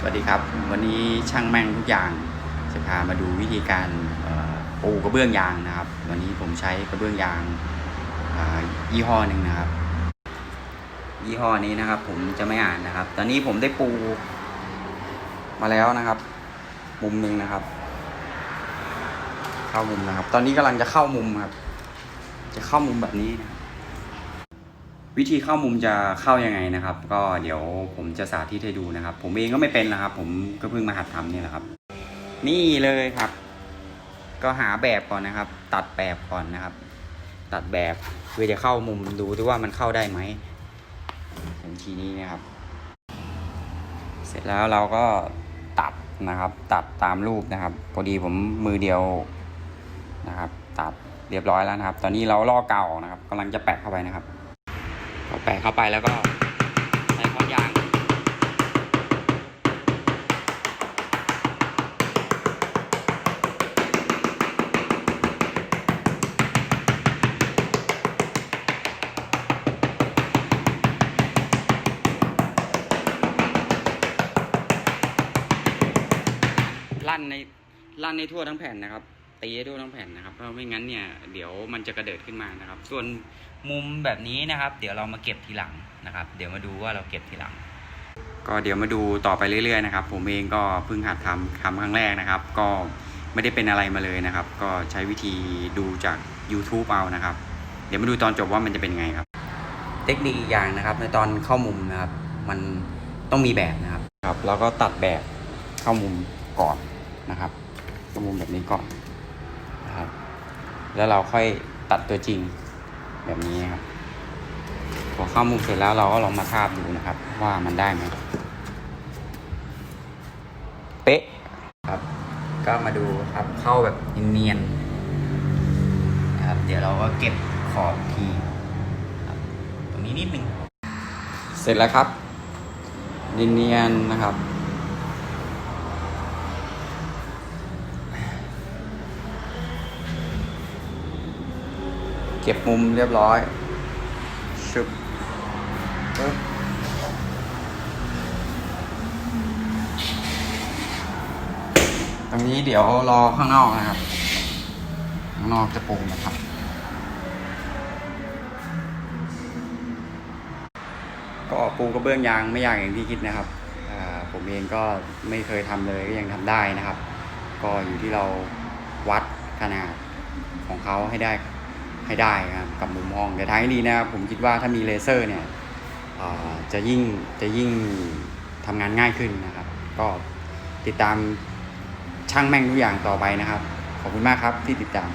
สวัสดีครับ วันนี้ช่างแม่งทุกอย่างจะพามาดูวิธีการปูกระเบื้องยางนะครับ วันนี้ผมใช้กระเบื้องยางยี่ห้อหนึ่งนะครับ ยี่ห้อนี้นะครับ ผมจะไม่อ่านนะครับ ตอนนี้ผมได้ปูมาแล้วนะครับ มุมหนึ่งนะครับ เข้ามุมนะครับ ตอนนี้กำลังจะเข้ามุมครับ จะเข้ามุมแบบนี้นะครับ วิธีเข้ามุมจะเข้ายังไงนะครับ ก็เดี๋ยวผมจะสาธิตให้ดูนะครับ ผมเองก็ไม่เป็นนะครับ ผมก็เพิ่งมาหัดทำนี่แหละครับ นี่เลยครับ ก็หาแบบก่อนนะครับ ตัดแบบก่อนนะครับ ตัดแบบเพื่อจะเข้ามุมดูด้วยว่ามันเข้าได้ไหมผมทีนี้นะครับ เสร็จแล้วเราก็ตัดนะครับ ตัดตามรูปนะครับพอดีผมมือเดียวนะครับ ตัดเรียบร้อยแล้วนะครับ ตอนนี้เราลอกเกาวออกนะครับกำลังจะแปะเข้าไปนะครับ แปะเข้าไปแล้วก็ใช้ค้อนยาง ลั่นในลั่นในทั่วทั้งแผ่นนะครับ ตีให้ทั่วทั้งแผ่นนะครับ เพราะไม่งั้นเนี่ยเดี๋ยวมันจะกระเดิดขึ้นมานะครับ ส่วนมุมแบบนี้นะครับ เดี๋ยวเรามาเก็บทีหลังนะครับ เดี๋ยวมาดูว่าเราเก็บทีหลัง ก็เดี๋ยวมาดูต่อไปเรื่อยๆนะครับ ผมเองก็เพิ่งหัดทำทำครั้งแรกนะครับ ก็ไม่ได้เป็นอะไรมาเลยนะครับ ก็ใช้วิธีดูจาก YouTube เอานะครับ เดี๋ยวมาดูตอนจบว่ามันจะเป็นไงครับ เทคนิคอีกอย่างนะครับ ในตอนเข้ามุมนะครับ มันต้องมีแบบนะครับครับ แล้วก็ตัดแบบเข้ามุมก่อนนะครับเข้ามุมแบบนี้ก่อนนะครับ แล้วเราค่อยตัดตัวจริงแบบนี้นะครับพอเข้ามุมเสร็จแล้วเราก็ลองมาทาบดูนะครับ ว่ามันได้ไหมเป๊ะครับ ก็มาดูครับเข้าแบบเนียนๆนะครับ เดี๋ยวเราก็เก็บขอบทีครับตรงนี้นิดนึง เสร็จแล้วครับเนียนๆนะครับ ก็บมุมเรียบร้อยชุบปึ๊บตรงนี้เดี๋ยวรอข้างนอกนะครับ ข้างนอกจะปูนะครับ ก็ปูกระเบื้องยางไม่ยากอย่างที่คิดนะครับ ผมเองก็ไม่เคยทำเลยก็ยังทำได้นะครับ ก็อยู่ที่เราวัดขนาดของเขาให้ได้ ให้ได้ครับกับมุมมองแต่ท้ายนี้นะครับผมคิดว่าถ้ามีเลเซอร์เนี่ยจะยิ่งจะยิ่งทำงานง่ายขึ้นนะครับ ก็ติดตามช่างแม่งทุกอย่างต่อไปนะครับ ขอบคุณมากครับที่ติดตาม